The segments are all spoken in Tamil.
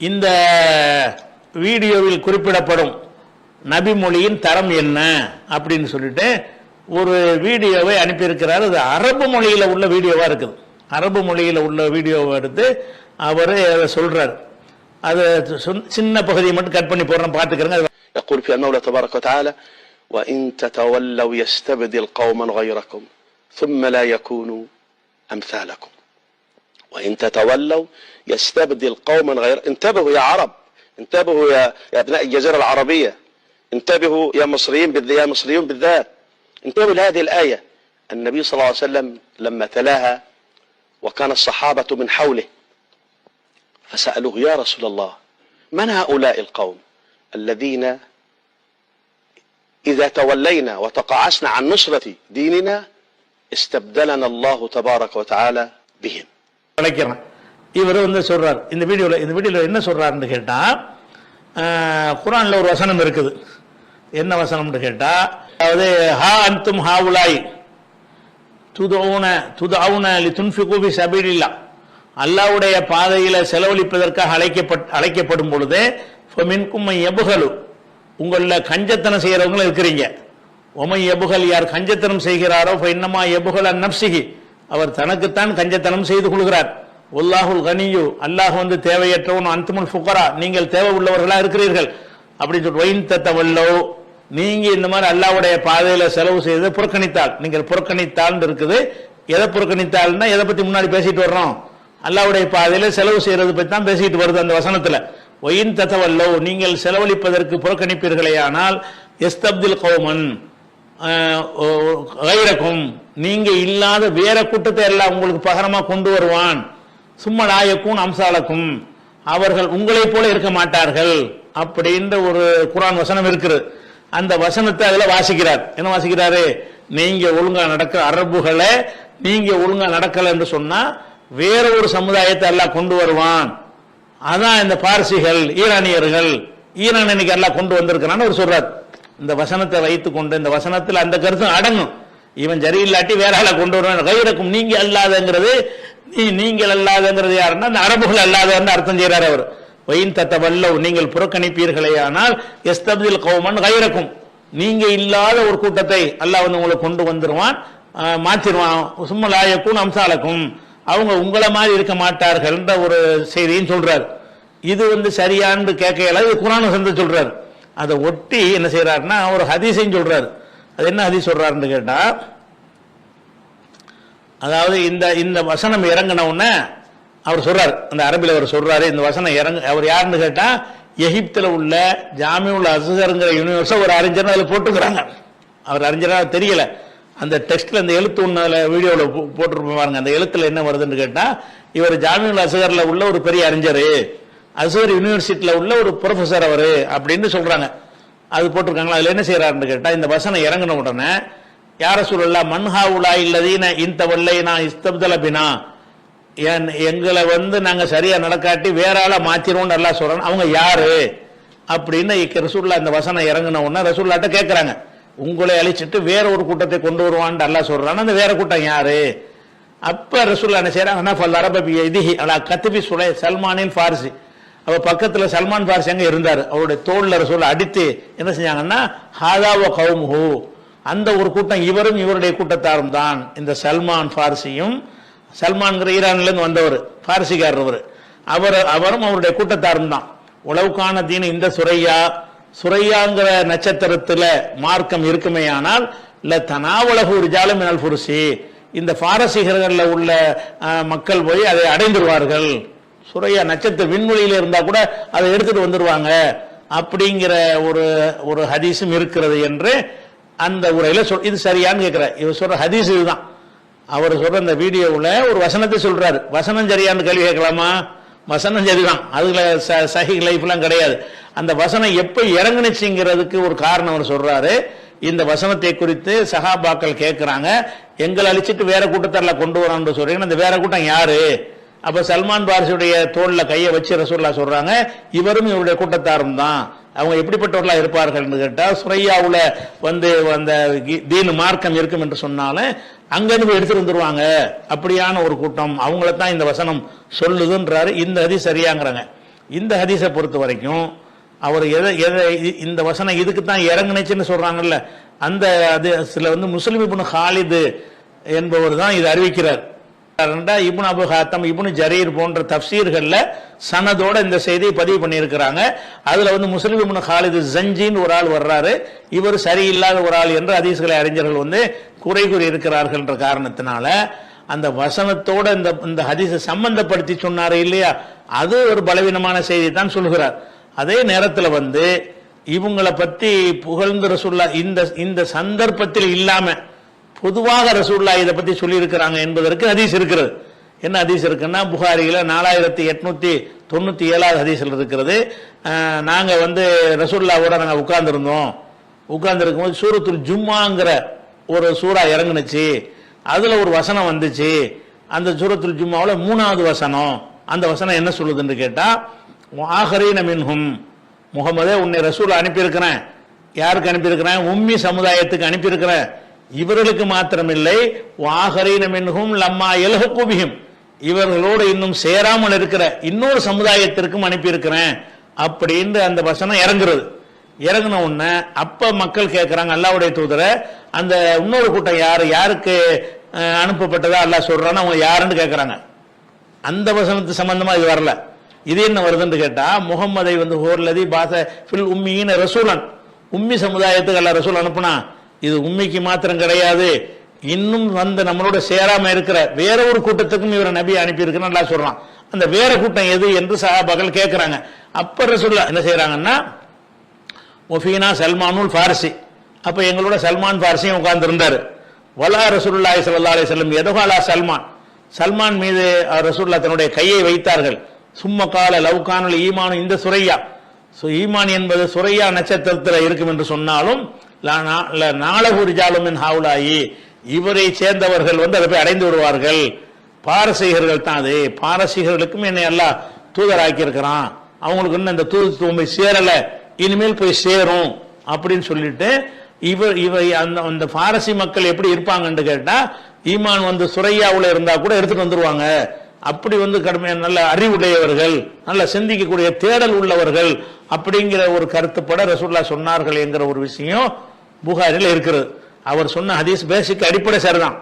இந்த வீடியோவில் குறிப்பிடப்படும் நபி மொழியின் தரம் என்ன அப்படின்னு சொல்லிட்டு ஒரு வீடியோவை அனுப்பியிருக்கிறார் அது அரபு மொழியில் உள்ள வீடியோவாக இருக்குது அரபு மொழியில் உள்ள வீடியோவை எடுத்து அவர் அதை சொல்றார் அது சொன்- சின்ன பகுதியை மட்டும் கட் பண்ணி போடுறேன் பார்த்துக்கிறேங்க அது يقول في المولى تبارك وتعالى وإن تتولوا يستبدل قوما غيركم ثم لا يكونوا أمثالكم وإن تتولوا يستبدل قوما غير انتبهوا يا عرب انتبهوا يا, يا أبناء الجزيرة العربية انتبهوا يا مصريين بالذات يا مصريون بالذات. انتبهوا لهذه الآية. النبي صلى الله عليه وسلم لما تلاها وكان الصحابة من حوله فسألوه يا رسول الله من هؤلاء القوم الذين إذا تولينا وتقاعسنا عن نصرة ديننا استبدلنا الله تبارك وتعالى بهم؟ அழைக்கிறேன். இவர் வந்து சொல்றார் இந்த வீடியோவில் இந்த வீடியோவில் என்ன சொல்றாருன்னு கேட்டால் குரானில் ஒரு வசனம் இருக்குது. என்ன வசனம்னு கேட்டால் அதாவது ஹா அன்தும் ஹா துதவுன துதவுன துதாவுன துன்ஃபிகு பி சபீலில்லா. அல்லாஹ்வுடைய பாதையில் செலவழிப்பதற்காக அழைக்கப்பட் அழைக்கப்படும் பொழுது இப்போ மின்கும்மை எபுகலு உங்களில் கஞ்சத்தனம் செய்கிறவங்களும் இருக்கிறீங்க. ஒமை எபுகல் யார் கஞ்சத்தனம் செய்கிறாரோ இன்னமா எபுகல் அந்நப்சிகி அவர் தனக்குத்தான் கஞ்சத்தனம் செய்து கொள்கிறார். உல்லாஹுல் கனியு அல்லாஹ் வந்து தேவையற்றவன் அந்துமுல் ஃபுகரா நீங்கள் தேவை உள்ளவர்களா இருக்கிறீர்கள். அப்படின்னு சொல்லி ஒயின் தத்தவல்லோ. நீங்க இந்த மாதிரி அல்லாவுடைய பாதையில செலவு செய்து புறக்கணித்தால் நீங்கள் புறக்கணித்தால் இருக்குது. எதை புறக்கணித்தால்னா எதை பத்தி முன்னாடி பேசிட்டு வர்றோம்? அல்லாவுடைய பாதையில செலவு செய்யறது பத்தி தான் பேசிட்டு வருது அந்த வசனத்துல. ஒயின் தத்தவல்லோ. நீங்கள் செலவழிப்பதற்கு புறக்கணிப்பீர்களே ஆனால் எஸ்தப்தில் கௌமன். கைரக்கும். நீங்க இல்லாத வேற கூட்டத்தை எல்லாம் உங்களுக்கு பகரமா கொண்டு வருவான். சும்மா நாயக்கும் அம்சாலக்கும் அவர்கள் உங்களை போல இருக்க மாட்டார்கள். அப்படின்ற ஒரு குரான் வசனம் இருக்குது. அந்த வசனத்தை அதுல வாசிக்கிறார். என்ன வாசிக்கிறாரு? நீங்க ஒழுங்கா நடக்கிற அரபுகளை நீங்க ஒழுங்கா நடக்கல என்று சொன்னா வேற ஒரு சமுதாயத்தை எல்லாம் கொண்டு வருவான். அதான் இந்த பார்சிகள் ஈரானியர்கள். ஈரான் இன்னைக்கு எல்லாம் கொண்டு வந்திருக்கிறான்னு அவர் சொல்றார். இந்த வசனத்தை வைத்து கொண்டு இந்த வசனத்தில் அந்த கருத்தும் அடங்கும். இவன் சரியில்லாட்டி வேற ஆளை கொண்டு வருவான். கைரக்கும் நீங்க அல்லாதங்கிறது நீ நீங்கள் அல்லாதங்கிறது யாருன்னா அந்த அரபுகள் அல்லாதன்னு அர்த்தம் செய்கிறார் அவர். ஒயின் தத்த வல்லவ் நீங்கள் புறக்கணிப்பீர்களே ஆனால் எஸ்தப்தில் கௌமன் கைரக்கும். நீங்க இல்லாத ஒரு கூட்டத்தை அல்லாஹ் வந்து உங்களை கொண்டு வந்துருவான் மாற்றிடுவான் சும்மலாயக்கும் சும்மா லாயக்கும் அம்சாலக்கும். அவங்க உங்களை மாதிரி இருக்க மாட்டார்கள்ன்ற ஒரு செய்தியும் சொல்றாரு. இது வந்து சரியான்னு கேட்கல இது குரான சந்த சொல்றாரு. அதை ஒட்டி என்ன செய்யறாருன்னா ஒரு ஹதீஸையும் சொல்றாரு. அது என்ன ஹதீஸ் சொல்றாருன்னு கேட்டா அதாவது இந்த இந்த வசனம் இறங்கின அவர் சொல்றாரு. அந்த அரபில் அவர் சொல்றாரு இந்த வசனம் இறங்க அவர் யாருன்னு கேட்டா எகிப்தில் உள்ள ஜாமியுல் அசுகருங்கிற யூனிவர்ஸை ஒரு அறிஞர் அதில் போட்டுக்கிறாங்க. அவர் அறிஞராக தெரியல. அந்த டெக்ஸ்ட்ல அந்த எழுத்து ஒன்று வீடியோவில் போட்டிருப்போம் அந்த எழுத்துல என்ன வருதுன்னு கேட்டா இவர் ஜாமியுல் அசுகரில் உள்ள ஒரு பெரிய அறிஞர். அசோர் யூனிவர்சிட்டியில் உள்ள ஒரு ப்ரொஃபசர் அவர் அப்படின்னு சொல்கிறாங்க அது போட்டிருக்காங்களா? அதில் என்ன செய்கிறாருன்னு கேட்டால் இந்த வசனம் இறங்கின உடனே யார சொல்லலாம் மன்ஹா உலா இல்லதீன இந்த வல்லை நான் இஸ்தப்தலபினா என் எங்களை வந்து நாங்கள் சரியாக நடக்காட்டி வேற ஆளை மாத்திருவோம்னு நல்லா சொல்றோம் அவங்க யாரு? அப்படின்னு இக்க ரசூல்லா இந்த வசனம் இறங்கின உடனே ரசூல்லாட்ட கேட்குறாங்க உங்களை அழிச்சிட்டு வேற ஒரு கூட்டத்தை கொண்டு வருவான்னு அல்லா சொல்கிறான் அந்த வேற கூட்டம் யாரு? அப்போ ரசூல்லா என்ன செய்கிறாங்க ஃபல் அரபி இதுஹி அலா கத்துபி சுலை சல்மானின் ஃபாரிசி. அவ பக்கத்துல சல்மான் ஃபாரிசி அங்க இருந்தார். அவருடைய தோளில் ரசூல் அடித்து என்ன செஞ்சாங்கன்னா ஹாதாவோ கவுமுஹு அந்த ஒரு கூட்டம் இவரும் இவருடைய கூட்டத்தாரும் தான். இந்த சல்மான் ஃபாரிசியும் சல்மான்கிற ஈரான்ல இருந்து வந்தவர் பாரசிக்காரர் அவர் அவர் அவரும் அவருடைய கூட்டத்தாரும் தான். உளவுக்கான தீன இந்த சுரையா. சுரையாங்கிற நட்சத்திரத்துல மார்க்கம் இருக்குமே ஆனால் இல்ல தனாவலகு ஒரு ஜாலமினல் புருஷி இந்த பாரசீகர்கள்ல உள்ள மக்கள் போய் அதை அடைந்துருவார்கள். சுரையா நட்சத்திர விண்வெளியில் இருந்தால் கூட அதை எடுத்துட்டு வந்துடுவாங்க அப்படிங்கிற ஒரு ஒரு ஹதீஸும் இருக்கிறது என்று அந்த உரையில் சொல் இது சரியான்னு கேட்கிற இவர் சொல்கிற ஹதீஸ் இதுதான். அவர் சொல்கிற அந்த வீடியோவில் ஒரு வசனத்தை சொல்கிறாரு வசனம் சரியான்னு கேள்வி கேட்கலாமா? வசனம் சரிதான். அதுல ச- சஹி லைஃப்லாம் கிடையாது. அந்த வசனம் எப்போ இறங்குனுச்சுங்கிறதுக்கு ஒரு காரணம் அவர் சொல்கிறாரு இந்த வசனத்தை குறித்து சஹாபாக்கள் கேட்குறாங்க எங்களை அழிச்சிட்டு வேற கூட்டத்தரில் கொண்டு வரோம்னு சொல்கிறீங்கன்னா அந்த வேற கூட்டம் யாரு? அப்ப சல்மான் பாரிசுடைய தோல்ல கையை வச்சு ரசூல்லா சொல்றாங்க இவரும் இவருடைய கூட்டத்தாரும் தான். அவங்க எப்படிப்பட்டவர்களா இருப்பார்கள்னு கேட்டால் சுரையாவுல வந்து அந்த கி- தீனு மார்க்கம் இருக்கும் என்று சொன்னாலும் அங்கிருந்து போய் எடுத்துட்டு வந்துருவாங்க. அப்படியான ஒரு கூட்டம். அவங்கள தான் இந்த வசனம் சொல்லுதுன்றாரு. இந்த ஹதி சரியாங்கிறாங்க. இந்த ஹதீஸை பொறுத்த வரைக்கும் அவர் எதை எதை இந்த வசனம் இதுக்கு தான் இறங்குனுச்சுன்னு சொல்றாங்கல்ல அந்த அது சில வந்து முஸ்லிம் இப்னு ஹாலிது என்பவர் தான் இது அறிவிக்கிறார். ரெண்டா இபுன் அபு ஹாத்தம் இபுன் ஜரீர் போன்ற தப்சீர்கள்ல சனதோட இந்த செய்தியை பதிவு பண்ணியிருக்கிறாங்க. அதுல வந்து முஸ்லிம் இபுன் ஹாலிது ஜஞ்சின்னு ஒரு ஆள் வர்றாரு. இவர் சரியில்லாத ஒரு ஆள் என்று ஹதீஸ்களை அறிஞர்கள் வந்து குறை கூறி இருக்கிறார்கள்ன்ற காரணத்தினால அந்த வசனத்தோட இந்த இந்த ஹதீஸை சம்பந்தப்படுத்தி சொன்னாரு இல்லையா? அது ஒரு பலவீனமான செய்தி தான் சொல்கிறார். அதே நேரத்தில் வந்து இவங்களை பத்தி புகழ்ந்து ரசூல்லா இந்த இந்த சந்தர்ப்பத்தில் இல்லாமல் பொதுவாக ரசூல்லா இதை பத்தி சொல்லி இருக்கிறாங்க என்பதற்கு ஹதீஸ் இருக்கிறது. என்ன ஹதீஸ் இருக்குன்னா புகாரியில நாலாயிரத்தி எட்நூத்தி தொண்ணூத்தி ஏழாவது ஹதீஸ்ல இருக்கிறது. நாங்கள் நாங்க வந்து ரசூல்லாவோட நாங்க உட்கார்ந்துருந்தோம். உட்கார்ந்துருக்கும் போது சூரத்துல் ஜும்மாங்கிற ஒரு சூறா இறங்குனுச்சு. அதுல ஒரு வசனம் வந்துச்சு. அந்த சூரத்துல் ஜும்மாவில் மூணாவது வசனம். அந்த வசனம் என்ன சொல்லுதுன்னு கேட்டா ஆஹரீன மின்ஹும். முகமதே உன்னை ரசூல் அனுப்பியிருக்கிறேன். யாருக்கு அனுப்பியிருக்கிறேன்? உம்மி சமுதாயத்துக்கு அனுப்பியிருக்கிறேன். இவர்களுக்கு மாத்திரமில்லை வாகரீன மின்ஹும் லம்மா எலகுபியும் இவர்களோடு இன்னும் சேராமல் இருக்கிற இன்னொரு சமுதாயத்திற்கும் அனுப்பியிருக்கிறேன் அப்படின்னு அந்த வசனம் இறங்குறது. இறங்கின உடனே அப்ப மக்கள் கேட்கிறாங்க அல்லாவுடைய தூதரை அந்த இன்னொரு கூட்டம் யார் யாருக்கு அனுப்பப்பட்டதா அல்லாஹ் சொல்றான்னு அவங்க யாருன்னு கேட்கிறாங்க அந்த வசனத்து சம்பந்தமா இது வரல. இது என்ன வருதுன்னு கேட்டா முகம்மதை வந்து ஹோர்லதி பாச ஃபில் உம்மியின் ரசூலன். உம்மி சமுதாயத்துக்கு அல்ல ரசூல் அனுப்புனா இது உண்மைக்கு மாத்திரம் கிடையாது. இன்னும் வந்து நம்மளோட சேராம இருக்கிற வேற ஒரு கூட்டத்துக்கும் இவரை நபி அனுப்பியிருக்குன்னு நல்லா சொல்றான். அந்த வேற கூட்டம் எது என்று சஹாபாக்கள் கேட்குறாங்க அப்பற சொல்ல என்ன செய்யறாங்கன்னா ஒஃபீனா சல்மானுல் ஃபாரிசி. அப்ப எங்களோட சல்மான் ஃபாரிசியும் உட்கார்ந்துருந்தாரு. வலா ரசூலுல்லாஹி சல்லா அலி வஸல்லம் எதகாலா சல்மான்? சல்மான் மீது ரசூல்லா தன்னுடைய கையை வைத்தார்கள். சும்ம கால லவ்கானுல் ஈமான் இந்த சுரையா. ஸோ ஈமான் என்பது சுரையா நட்சத்திரத்தில் இருக்கும் என்று சொன்னாலும் நாளகுரிஜாலுமின் நா- ஹாவுலாயி. இவரை சேர்ந்தவர்கள் வந்து அதை போய் அடைந்து விடுவார்கள். பாரசீகர்கள் தான் அது. பாரசீகர்களுக்கும் என்னை எல்லாம் தூதராக்கி இருக்கிறான் அவங்களுக்கு இன்னும் இந்த தூது போய் சேரல. இனிமேல் போய் சேரும் அப்படின்னு சொல்லிட்டு இவர் இவை அந்த அந்த பாரசி மக்கள் எப்படி இருப்பாங்கன்னு கேட்டால் ஈமான் வந்து சுரையாவுல இருந்தால் கூட எடுத்துட்டு வந்துருவாங்க. அப்படி வந்து கடுமையான நல்ல அறிவுடையவர்கள் நல்ல சிந்திக்கக்கூடிய தேடல் உள்ளவர்கள் அப்படிங்கிற ஒரு கருத்துப்பட ரசூல்லா சொன்னார்கள் என்கிற ஒரு விஷயம் புகாரில் இருக்கிறது. அவர் சொன்ன ஹதீஸ் பேசிக் அடிப்படை சரிதான்.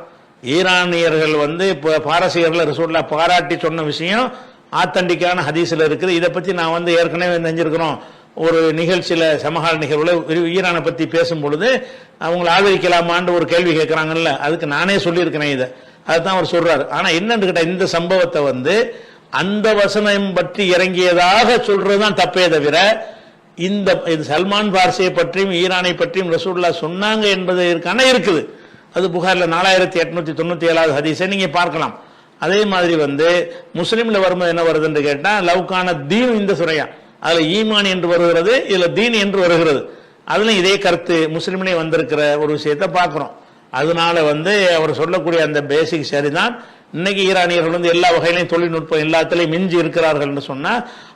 ஈரானியர்கள் வந்து இப்போ பாரசீகர்கள் ரிசோர்ட்டில் பாராட்டி சொன்ன விஷயம் ஆத்தண்டிக்கான ஹதீஸில் இருக்குது. இதை பற்றி நான் வந்து ஏற்கனவே நெஞ்சிருக்கிறோம் ஒரு நிகழ்ச்சியில் சமகால நிகழ்வில் ஈரானை பற்றி பேசும் பொழுது அவங்கள ஆதரிக்கலாமான்னு ஒரு கேள்வி கேட்குறாங்கல்ல. அதுக்கு நானே சொல்லியிருக்கிறேன் இதை. அதுதான் அவர் சொல்கிறார் ஆனால் என்னன்னு கேட்டால் இந்த சம்பவத்தை வந்து அந்த வசனம் பற்றி இறங்கியதாக சொல்றதுதான் தப்பே தவிர இந்த இது சல்மான் பார்சியை பற்றியும் ஈரானை பற்றியும் ரசூல்லா சொன்னாங்க என்பது இருக்குது. அது புகாரில் நாலாயிரத்தி எட்நூத்தி தொண்ணூத்தி ஏழாவது ஹதீஸை நீங்க பார்க்கலாம். அதே மாதிரி வந்து முஸ்லீம்ல வரும்போது என்ன வருதுன்னு கேட்டால் லவ்கான தீன் இந்த சுரையா. அதுல ஈமான் என்று வருகிறது இதுல தீன் என்று வருகிறது. அதுல இதே கருத்து முஸ்லீம்லேயே வந்திருக்கிற ஒரு விஷயத்தை பார்க்குறோம். அதனால வந்து அவர் சொல்லக்கூடிய அந்த பேசிக் சரிதான். இன்னைக்கு ஈரானியர்கள் வந்து எல்லா வகையிலையும் தொழில்நுட்பம் எல்லாத்துலயும் மிஞ்சி இருக்கிறார்கள்னு சொன்னா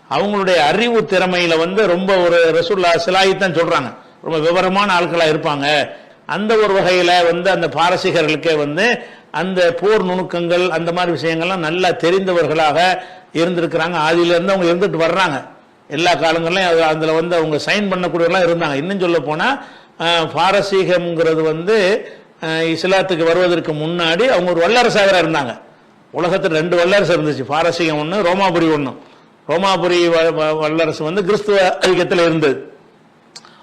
அவங்களுடைய அறிவு திறமையில வந்து ரொம்ப ஒரு ரசூல்லா சிலாயித்தான் சொல்றாங்க. ரொம்ப விவரமான ஆட்களா இருப்பாங்க. அந்த ஒரு வகையில வந்து அந்த பாரசீகர்களுக்கே வந்து அந்த போர் நுணுக்கங்கள் அந்த மாதிரி விஷயங்கள்லாம் நல்லா தெரிந்தவர்களாக இருந்திருக்கிறாங்க. ஆதியில இருந்து அவங்க இருந்துட்டு வர்றாங்க. எல்லா காலங்களிலும் அது- வந்து அவங்க சைன் பண்ணக்கூடியவர்களாம் இருந்தாங்க. இன்னும் சொல்ல போனால் பாரசீகம்ங்கிறது வந்து இஸ்லாத்துக்கு வருவதற்கு முன்னாடி அவங்க ஒரு வல்லரசாக இருந்தாங்க. உலகத்தில் ரெண்டு வல்லரசு இருந்துச்சு. பாரசீகம் ஒன்று ரோமாபுரி ஒன்று ரோமாபுரி வ- வ- வல்லரசு வந்து கிறிஸ்துவ ஐக்கியத்தில் இருந்தது.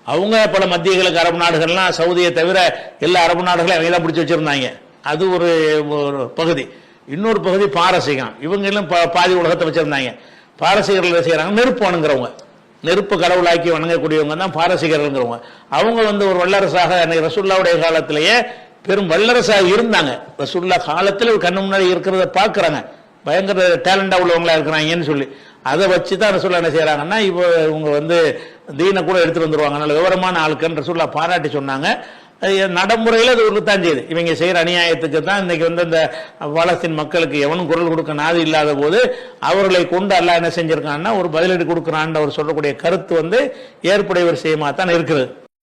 அவங்க பல மத்திய கிழக்கு அரபு நாடுகள்லாம் சவுதியை தவிர எல்லா அரபு நாடுகளையும் அவங்க தான் பிடிச்சி வச்சுருந்தாங்க. அது ஒரு பகுதி. இன்னொரு பகுதி பாரசீகம். இவங்களும் பா- பாதி உலகத்தை வச்சுருந்தாங்க. பாரசீகர்கள் செய்கிறாங்க நெருப்பு வணங்குறவங்க. நெருப்பு கடவுளாக்கி வணங்கக்கூடியவங்க தான் பாரசீகர்கள்ங்கிறவங்க. அவங்க வந்து ஒரு வல்லரசாக அன்னைக்கு ரசுல்லாவுடைய காலத்திலேயே பெரும் வல்லரசாக இருந்தாங்க. ரசுல்லா காலத்தில் கண்ணு முன்னாடி இருக்கிறத பார்க்குறாங்க. பயங்கர டேலண்டாக உள்ளவங்களா இருக்கிறாங்கன்னு சொல்லி. அதை வச்சு தான் ரசூல்லா என்ன செய்யறாங்கன்னா இப்போ இவங்க வந்து தீனை கூட எடுத்துகிட்டு வந்துருவாங்க. நல்ல விவரமான ஆட்கள் ரசூல்லா பாராட்டி சொன்னாங்க. நடைமுறையில் அது இருக்கத்தான் செய்யுது. இவங்க செய்யற அநியாயத்துக்கு தான் இன்னைக்கு வந்து இந்த பாலஸ்தீன் மக்களுக்கு எவனும் குரல் கொடுக்க நாது இல்லாத போது அவர்களை கொண்டு அல்லா என்ன செஞ்சிருக்கான்னா ஒரு பதிலடி கொடுக்குறான்னு அவர் சொல்லக்கூடிய கருத்து வந்து ஏற்புடைய விஷயமா தான் இருக்குது.